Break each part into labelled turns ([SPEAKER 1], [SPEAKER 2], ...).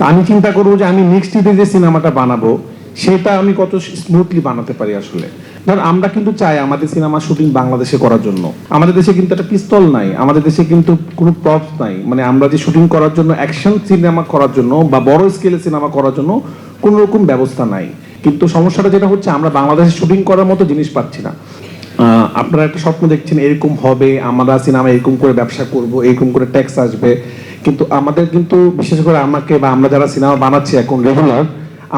[SPEAKER 1] তা আমি চিন্তা করব যে আমি নেক্সট ঈদে যে সিনেমাটা বানাবো, সেটা আমি কত স্মুথলি বানাতে পারি আসলে। ধর, আমরা কিন্তু চাই আমাদের সিনেমা শুটিং বাংলাদেশে করার জন্য। আমাদের দেশে কিন্তু একটা পিস্তল নাই, আমাদের দেশে কিন্তু কোনো প্রপস নাই। মানে আমরা যে শুটিং করার জন্য অ্যাকশন সিনেমা করার জন্য বা বড় স্কেলে সিনেমা করার জন্য কোনো রকম ব্যবস্থা নাই। কিন্তু সমস্যাটা যেটা হচ্ছে, আমরা বাংলাদেশে শুটিং করার মতো জিনিস পাচ্ছি না। আপনারা একটা স্বপ্ন দেখছেন, এরকম হবে, আমরা সিনেমা এরকম করে ব্যবসা করব, এরকম করে ট্যাক্স আসবে। কিন্তু আমাদের কিন্তু, বিশেষ করে আমাকে বা আমরা যারা সিনেমা বানাচ্ছি এখন রেগুলার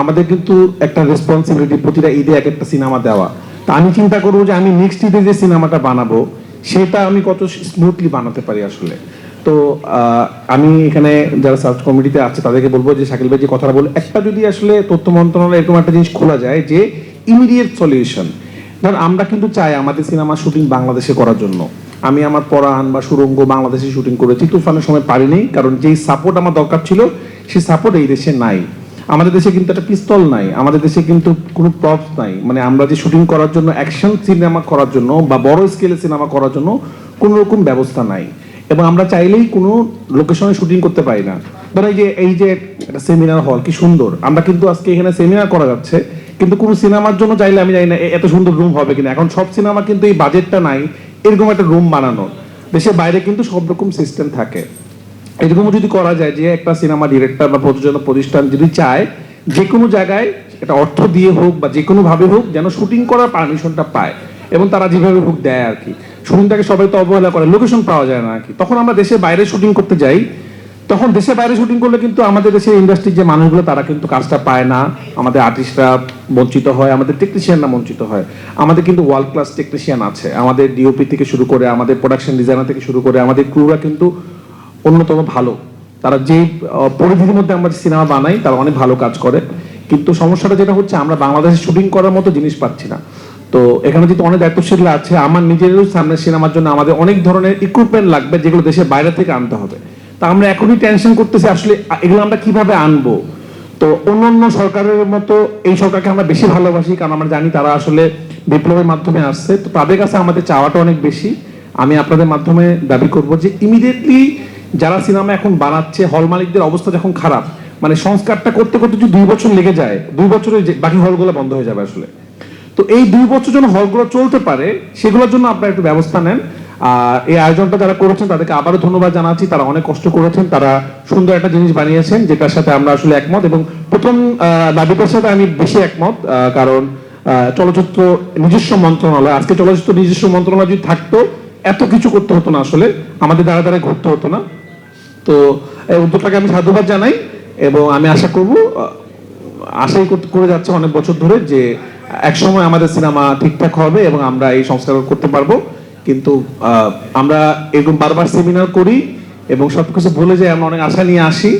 [SPEAKER 1] আমাদের কিন্তু একটা রেসপন্সিবিলিটি প্রতিটা ঈদে এক একটা সিনেমা দেওয়া। তা আমি চিন্তা করব যে আমি নেক্সট ঈদে যে সিনেমাটা বানাবো, সেটা আমি কত স্মুথলি বানাতে পারি আসলে। তো আমি এখানে যারা সার্চ কমিটিতে আছে, তাদেরকে বলব যে শাকিল ভাই যে কথাটা বলে একটা যদি আসলে তথ্য মন্ত্রণালয় এরকম একটা জিনিস খোলা যায় যে ইমিডিয়েট সলিউশন ধর, আমরা কিন্তু চাই আমাদের সিনেমা শুটিং বাংলাদেশে করার জন্য। আমি আমার পরাণ বা সুরঙ্গ বাংলাদেশে শুটিং করেছি। তুফানের সময় পারিনি, কারণ যেই সাপোর্ট আমার দরকার ছিল সেই সাপোর্ট এই দেশে নাই। আমাদের দেশে কিন্তু একটা পিস্তল নাই, আমাদের দেশে কিন্তু কোনো প্রপস নাই। মানে আমরা যে শুটিং করার জন্য অ্যাকশন সিনেমা করার জন্য বা বড় স্কেলে সিনেমা করার জন্য কোনো রকম ব্যবস্থা নাই। এবং আমরা চাইলেই কোনো লোকেশনে শুটিং করতে পারি না। ধরো এই যে এই যে একটা সেমিনার হল কি সুন্দর। আমরা কিন্তু আজকে এখানে সেমিনার করা যাচ্ছে, কিন্তু কোনো সিনেমার জন্য চাইলে আমি জানি না এত সুন্দর রুম হবে কিনা। এখন সব সিনেমা কিন্তু এই বাজেটটা নাই এরকম একটা রুম বানানো দেশের বাইরে কিন্তু সব রকম সিস্টেম থাকে। এরকম যদি করা যায় যে একটা সিনেমা ডিরেক্টর বা প্রযোজনা প্রতিষ্ঠান যদি চায়, যে কোনো জায়গায় এটা অর্থ দিয়ে হোক বা যে কোনো ভাবে হোক যেন শুটিং করার পারমিশনটা পায় এবং তারা যেভাবে হোক দেয় আর কি। শুটিংটাকে সবাই তো অবহেলা করে লোকেশন পাওয়া যায় না আর কি। তখন আমরা দেশের বাইরে শুটিং করতে যাই তখন দেশের বাইরে শুটিং করলে কিন্তু আমাদের দেশের ইন্ডাস্ট্রির যে মানুষগুলো, তারা কিন্তু কাজটা পায় না। আমাদের আর্টিস্টরা বঞ্চিত হয়, আমাদের টেকনিশিয়ানরা বঞ্চিত হয়। আমাদের কিন্তু ওয়ার্ল্ড ক্লাস টেকনিশিয়ান আছে। আমাদের ডিওপি থেকে শুরু করে, আমাদের প্রোডাকশন ডিজাইনার থেকে শুরু করে, আমাদের ক্রুরা কিন্তু অন্যতম ভালো। তারা যে পরিধির মধ্যে আমরা সিনেমা বানাই, তারা অনেক ভালো কাজ করে। কিন্তু সমস্যাটা যেটা হচ্ছে, আমরা বাংলাদেশে শুটিং করার মতো জিনিস পাচ্ছি না। তো এখানে যেহেতু অনেক দায়িত্বশীল আছে, আমার নিজেরও সামনের সিনেমার জন্য আমাদের অনেক ধরনের ইকুইপমেন্ট লাগবে, যেগুলো দেশের বাইরে থেকে আনতে হবে। তা আমরা এখনই টেনশন করতেছি, আসলে এগুলো আমরা কীভাবে আনব? তো অন্যান্য সরকারের মতো এই সরকারকে আমরা বেশি ভালোবাসি, কারণ আমরা জানি তারা আসলে বিপ্লবের মাধ্যমে আসছে। তো তাদের কাছে আমাদের চাওয়াটা অনেক বেশি। আমি আপনাদের মাধ্যমে দাবি করব যে ইমিডিয়েটলি যারা সিনেমা এখন বানাচ্ছে হল মালিকদের অবস্থা যখন খারাপ মানে সংস্কারটা করতে করতে যদি দুই বছর লেগে যায়, দুই বছরে বাকি হলগুলো বন্ধ হয়ে যাবে আসলে। তো এই দুই বছর যেন হলগুলো চলতে পারে, সেগুলোর জন্য আপনারা একটু ব্যবস্থা নেন। আর এই আয়োজনটা যারা করেছেন, তাদেরকে আবারও ধন্যবাদ জানাচ্ছি। তারা অনেক কষ্ট করেছেন, তারা সুন্দর একটা জিনিস বানিয়েছেন, যেটার সাথে আমরা আসলে একমত। এবং প্রথম দাবিটার সাথে আমি বেশি একমত কারণ চলচ্চিত্র নিজস্ব মন্ত্রণালয়, আজকে চলচ্চিত্র নিজস্ব মন্ত্রণালয় যদি থাকতো, এত কিছু করতে হতো না আসলে, আমাদের দ্বারা দ্বারা ঘুরতে হতো না। তো, এই উদ্যোগটাকে আমি সাধুবাদ জানাই, এবং আমি আশা করব আশাই করে যাচ্ছে অনেক বছর ধরে যে, একসময় আমাদের সিনেমা ঠিকঠাক হবে, এবং আমরা এই সংস্কার করতে পারব। কিন্তু আমরা এরকম বারবার সেমিনার করি এবং সবকিছু ভুলে যাই, আমরা অনেক আশা নিয়ে আসি,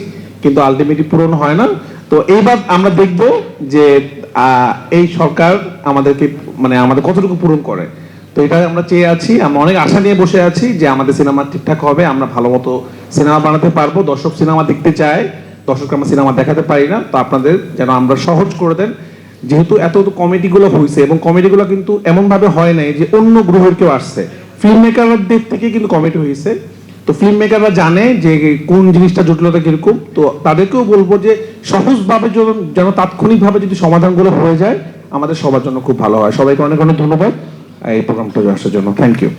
[SPEAKER 1] কিন্তু আলটিমেটলি পূরণ হয় না। তো এইবার আমরা দেখব যে এই সরকার আমাদেরকে মানে আমাদের কতটুকু পূরণ করে। তো এটা আমরা চেয়ে আছি, আমরা অনেক আশা নিয়ে বসে আছি যে আমাদের সিনেমা ঠিকঠাক হবে, আমরা ভালো মতো সিনেমা বানাতে পারব। দর্শক সিনেমা দেখতে চায় দর্শককে আমরা সিনেমা দেখাতে পারি না। তো আপনাদের যেন আমরা সহজ করে দেন যেহেতু এত কমেডিগুলো হয়েছে এবং কমেডিগুলো কিন্তু এমন ভাবে হয় নাই যে অন্য গ্রহের কেউ আসছে। ফিল্ম মেকারদের থেকে কিন্তু কমেডি হয়েছে তো ফিল্ম মেকাররা জানে যে কোন জিনিসটা জটিলতা কীরকম। তো তাদেরকেও বলব যে সহজভাবে যেন তাৎক্ষণিকভাবে যদি সমাধানগুলো হয়ে যায়, আমাদের সবার জন্য খুব ভালো হয়। সবাইকে অনেক অনেক ধন্যবাদ। এই প্রোগ্রামটা আসার জন্য। Thank you